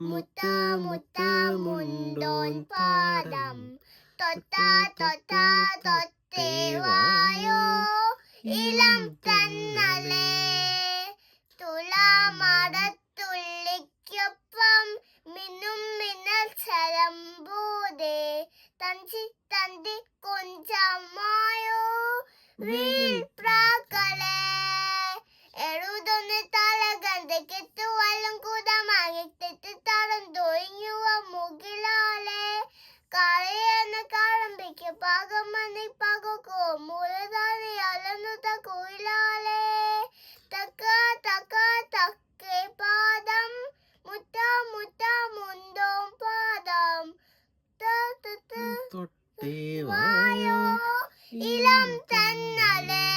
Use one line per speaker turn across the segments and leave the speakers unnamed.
മുത്ത മുത്ത മുണ്ടോൻ പാടം തൊത്ത തൊത്ത തൊത്തേ വായോ ഇളം തന്നലേ തുളാമടത്തുള്ളിക്കൊപ്പം മിന്നും മിന്നൽ ചരമ്പൂതേ തഞ്ചി തന്തി കൊഞ്ചമായോ വീഴ്പ്രാക്കളെ
തൊട്ടേ
വായോ ഇളം തന്നലേ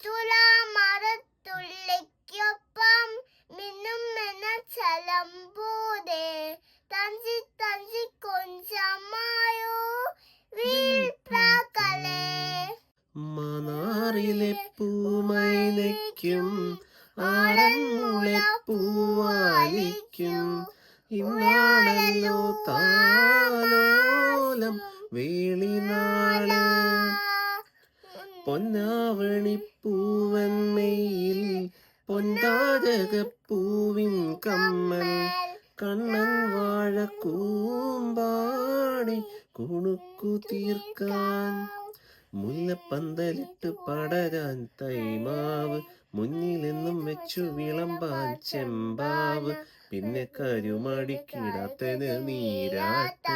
തുളാമരത്തുള്ളിക്കൊപ്പം മിന്നും എന്ന ചലമ്പൂതേ. തഞ്ചി തഞ്ചി കൊഞ്ചമായോ വീഴ്പ്രാക്കളെ
മനാറിലെ പൂമൈനയ്ക്കും ആടന്മുളെ പൂവാലിക്കും ഇന്നാണല്ലോ താലോലം വേളിനാൾ പൊന്നാവണി പൂവന്മയിൽ പൊൻതാരകപ്പൂവിൻ കമ്മൽ. കണ്ണൻ വാഴ കൂമ്പാടി കുണുക്കു തീർക്കാൻ. മുല്ലപ്പന്തലിട്ട് പടരാൻ തൈമാവ് മുന്നിലെന്നും വെച്ചു വിളമ്പാൻ ചെമ്പാവ്. പിന്നെ കരുമടിക്കിടാത്തത് നീരാട്ട്.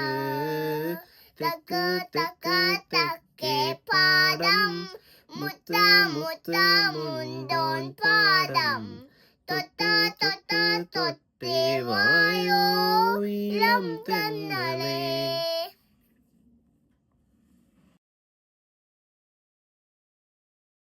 തെക്ക് തെക്ക് തെക്കേ പാടം
മുത്ത മുത്ത മുണ്ടോൻ പാദം തൊത്ത തൊത്ത തൊത്തേ വായോ ഇളം തന്നലേ